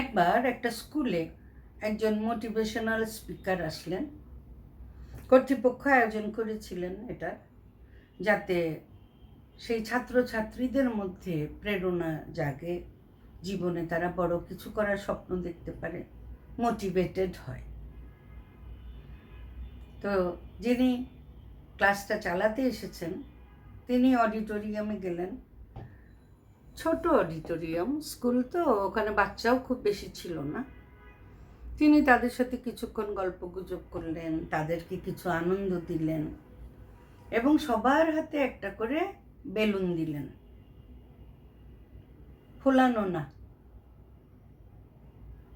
একবার একটা স্কুলে একজন মোটিভেশনাল স্পিকার আসলেন। কর্তৃপক্ষ আয়োজন করেছিলেন এটা, যাতে সেই ছাত্রছাত্রীদের মধ্যে প্রেরণা জাগে, জীবনে তারা বড় কিছু করার স্বপ্ন দেখতে পারে মোটিভেটেড হয়। তো যিনি ক্লাসটা চালাতে এসেছেন, তিনি অডিটোরিয়ামে গেলেন। ছোট অডিটোরিয়াম, স্কুল তো, ওখানে বাচ্চাও খুব বেশি ছিল না। তিনি তাদের সাথে কিছুক্ষণ গল্প গুজব করলেন, তাদেরকে কিছু আনন্দ দিলেন এবং সবার হাতে একটা করে বেলুন দিলেন। ফোলানো না।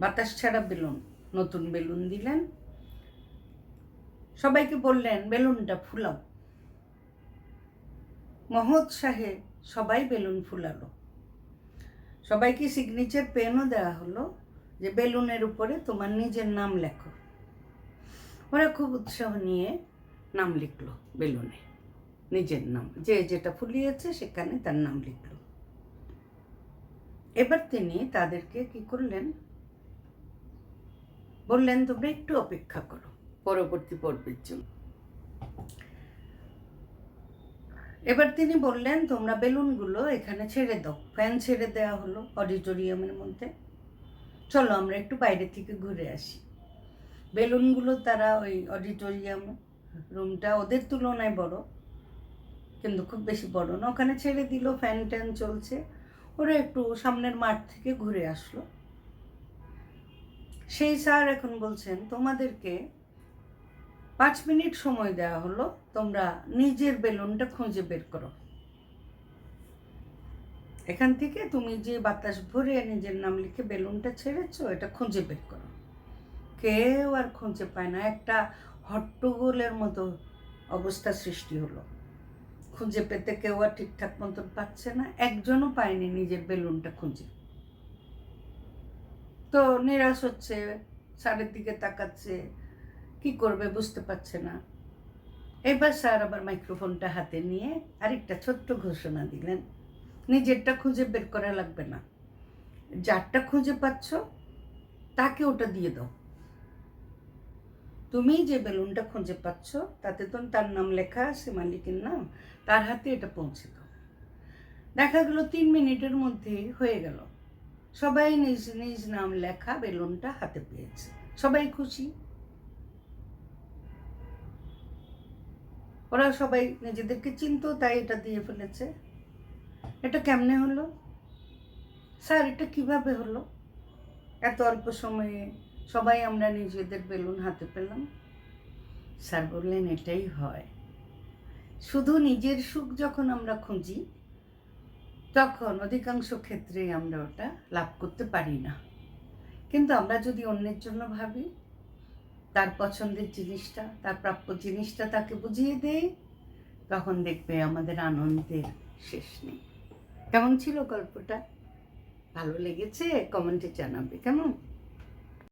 বাতাস ছাড়া বেলুন, নতুন বেলুন দিলেন। সবাইকে বললেন, বেলুনটা ফুলাও। মহৎ সাহে সবাই বেলুন ফুলালো। সবাইকে সিগনেচার পেনও দেওয়া হলো যে বেলুনের উপরে তোমার নিজের নাম লেখো। ওরা খুব উৎসাহ নিয়ে নাম লিখলো বেলুনে। নিজের নাম, যে যেটা ফুলিয়েছে সেখানে তার নাম লিখলো। এবার তিনি তাদেরকে কি করলেন? বললেন, তোমরা একটু অপেক্ষা করো, পরবর্তী পর্বের জন্য। এবার তিনি বললেন, তোমরা বেলুনগুলো এখানে ছেড়ে দাও। ফ্যান ছেড়ে দেওয়া হলো অডিটোরিয়ামের মধ্যে। চলো আমরা একটু বাইরে থেকে ঘুরে আসি। বেলুনগুলো তারা ওই অডিটোরিয়াম রুমটা ওদের তুলনায় বড়, কিন্তু খুব বেশি বড় না। ওখানে ছেড়ে দিল, ফ্যান ট্যান চলছে। ওরা একটু সামনের মাঠ থেকে ঘুরে আসলো। সেই স্যার এখন বলছেন, তোমাদেরকে পাঁচ মিনিট সময় দেওয়া হলো, তোমরা নিজের বেলুনটা খুঁজে বের করো। এখান থেকে তুমি যে বাতাস ভরে নিজের নাম লিখে বেলুনটা ছেড়েছো, এটা খুঁজে বের করো। কেউ আর খুঁজে পায় না, একটা হট্টগোলের মতো অবস্থা সৃষ্টি হলো। খুঁজে পেতে কেউ আর ঠিকঠাক মতন পাচ্ছে না, একজনও পায়নি নিজের বেলুনটা খুঁজে। তো নিরাশ হচ্ছে স্যারের দিকে তাকাচ্ছে কি করবে বুঝতে পারছে না। এবার স্যার আবার মাইক্রোফোনটা হাতে নিয়ে আরেকটা ছোট্ট ঘোষণা দিলেন। নিজেরটা খুঁজে বের করা লাগবে না। যারটা খুঁজে পাচ্ছ, তাকে ওটা দিয়ে দাও। তুমি যে বেলুনটা খুঁজে পাচ্ছ, তাতে তো তার নাম লেখা আছে, মালিকের নাম, তার হাতে এটা পৌঁছে দাও। দেখা গেল তিন মিনিটের মধ্যে হয়ে গেল। সবাই নিজ নিজ নাম লেখা বেলুনটা হাতে পেয়েছে। সবাই খুশি? ওরা সবাই নিজেদেরকে চিনত, তাই এটা দিয়ে ফেলেছে। এটা কেমনে হলো? স্যার, এটা কীভাবে হলো? এত অল্প সময়ে সবাই আমরা নিজেদের বেলুন হাতে পেলাম। স্যার বললেন, এটাই হয়। শুধু নিজের সুখ যখন আমরা খুঁজি, তখন অধিকাংশ ক্ষেত্রে আমরা ওটা লাভ করতে পারি না। কিন্তু আমরা যদি অন্যের জন্য ভাবি তার পছন্দের জিনিসটা, তার প্রাপ্য জিনিসটা তাকে বুঝিয়ে দেই, তখন দেখবে আমাদের আনন্দের শেষ নেই। কেমন ছিল গল্পটা? ভালো লেগেছে? কমেন্টে জানাবে, কেমন?